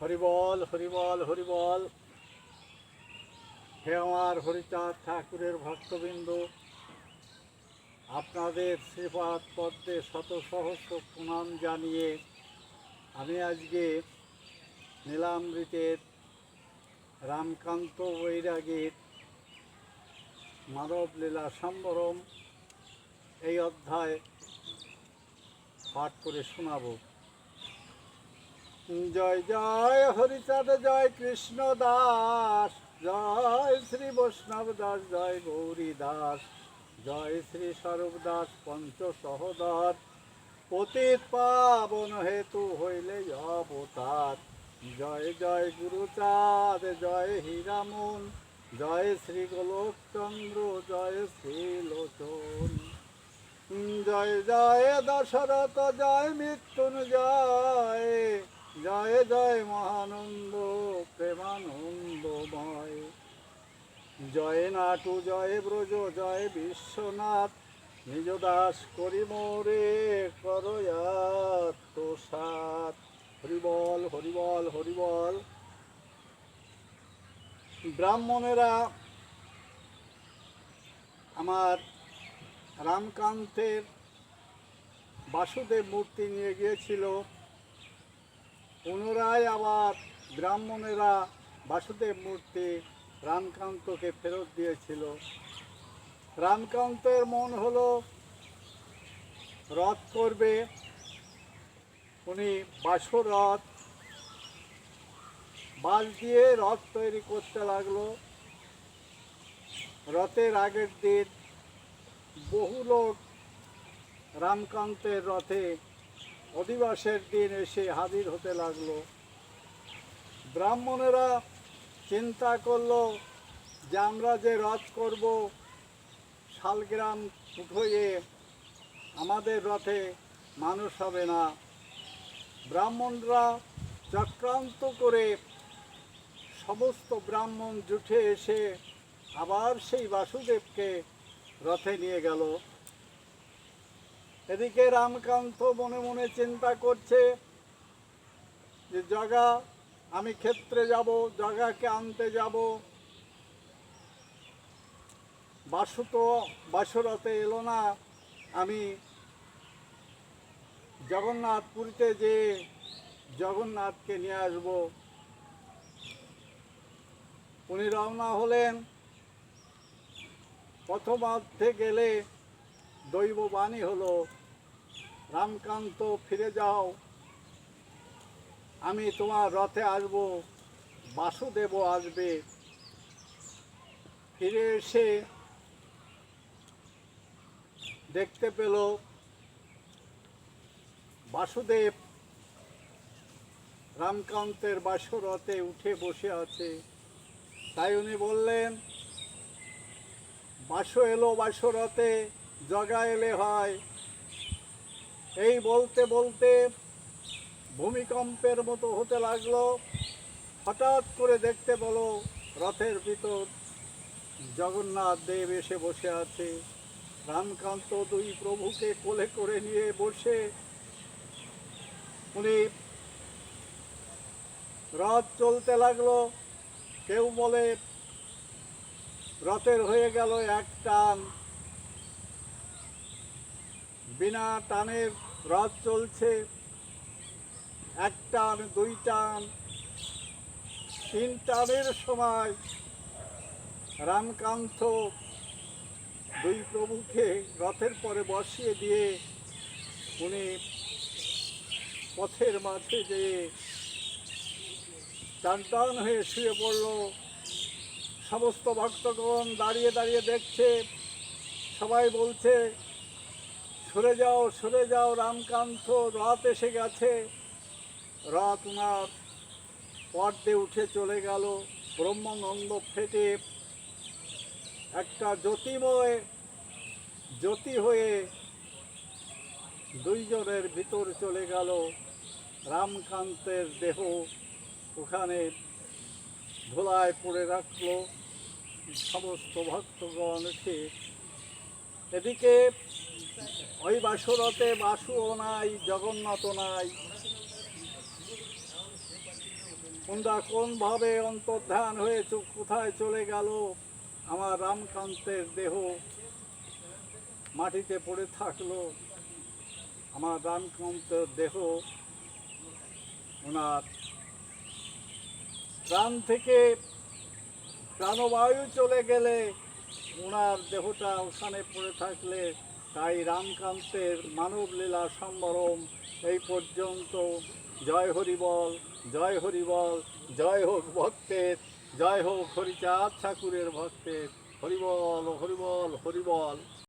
হরিবল হরিবল হরিবল হে আমার হরিচাঁদ ঠাকুরের ভক্তবৃন্দ, আপনাদের শ্রীপাদ পদ্মে শত সহস্র প্রণাম জানিয়ে আমি আজকে নীলামৃতের রামকান্ত বৈরাগীর মানব লীলা সম্বরম এই অধ্যায় পাঠ করে শোনাবো। জয় জয় হরিচাঁদ, জয় কৃষ্ণ দাস। জয় শ্রী বৈষ্ণব দাস, জয় গৌরী দাস। জয় শ্রী স্বরূপ দাস, পঞ্চ সহদর। পতিত পাবন হেতু হইলে অবতার। জয় জয় গুরুচাঁদ, জয় হীরামন। জয় শ্রী গোলকচন্দ্র, জয় শ্রী লোচন। জয় জয় দশরথ, জয় মৃত্যুঞ্জয়। জয় জয় মহানন্দ প্রেমানন্দময় জয় নাটু, জয় ব্রজ, জয় বিশ্বনাথ, নিজ দাস করি মোরে করয়াত হরিবল হরিবল হরিবল। ব্রাহ্মণেরা আমার রামকান্তের বাসুদেব মূর্তি নিয়ে গিয়েছিল। পুনরায় আবার ব্রাহ্মণেরা বাসুদেব মূর্তি রামকান্তকে ফেরত দিয়েছিল। রামকান্তের মন হলো, রথ করবে, উনি বাসরথ বাঁশ দিয়ে রথ তৈরি করতে লাগল। রথের আগের দিন বহু লোক রামকান্তের রথে অধিবাসের দিন এসে হাজির হতে লাগল। ব্রাহ্মণেরা চিন্তা করল যে আমরা যে রথ করব শালগ্রাম উঠোয়ে, আমাদের রথে মানুষ হবে না। ব্রাহ্মণরা চক্রান্ত করে সমস্ত ব্রাহ্মণ জুটে এসে আবার সেই বাসুদেবকে রথে নিয়ে গেল। এদিকে রামকান্ত মনে মনে চিন্তা করছে যে জগা, আমি ক্ষেত্রে যাব, জগাকে আনতে যাব। বাসু তো বাসুরতে এলো না। আমি জগন্নাথ পুরীতে যে জগন্নাথকে নিয়ে আসব। উনি রওনা হলেন প্রথমার্ধে গেলে দৈববাণী হলো রামকান্ত, ফিরে যাও। আমি তোমার রথে আসব বাসুদেব আসবে। ফিরে এসে দেখতে পেল বাসুদেব রামকান্তের বাসরথে উঠে বসে আছে। তাই উনি বললেন, বাসো এলো বাসরথে জগা এলে হয়। এই বলতে বলতে ভূমিকম্পের মতো হতে লাগল। হঠাৎ করে দেখতে বলো, রথের ভিতর জগন্নাথ দেব এসে বসে আছে। রামকান্ত দুই প্রভুকে কোলে করে নিয়ে বসে। উনি রথ চলতে লাগল। কেউ বলে, রথের হয়ে গেল এক টান। বিনা টানের রথ চলছে। এক টান, দুই টান, তিন টানের সময় রামকান্ত দুই প্রভুকে রথের পরে বসিয়ে দিয়ে উনি পথের মাঝে যে টান হয়ে শুয়ে পড়ল। সমস্ত ভক্তগণ দাঁড়িয়ে দাঁড়িয়ে দেখছে, সবাই বলছে সরে যাও সরে যাও, রামকান্ত রথ এসে গেছে। রাত উনার পর্দে উঠে চলে গেল ব্রহ্মানন্দ ফেটে। একটা জ্যোতিময় জ্যোতি হয়ে দুইজনের ভিতর চলে গেল রামকান্তের দেহ। ওখানে ধুলায় পড়ে রাখল সমস্ত ভক্তগণ এসে। এদিকে ওই বাসুরতে বাসুও নাই জগন্নাথ নাই। কোনটা কোনভাবে অন্তর্ধান হয়ে কোথায় চলে গেল? আমার রামকান্তের দেহ মাটিতে পড়ে থাকল। আমার রামকান্তের দেহ ওনার প্রাণ থেকে প্রাণবায়ু চলে গেলে ওনার দেহটা ওখানে পড়ে থাকলে তাই রামকান্তের মানব লীলা সম্বরম এই পর্যন্ত। জয় হরিবল জয় হরিবল জয় হোক ভক্তের, জয় হোক হরিচাঁদ ঠাকুরের ভক্তের। হরিবল হরিবল হরিবল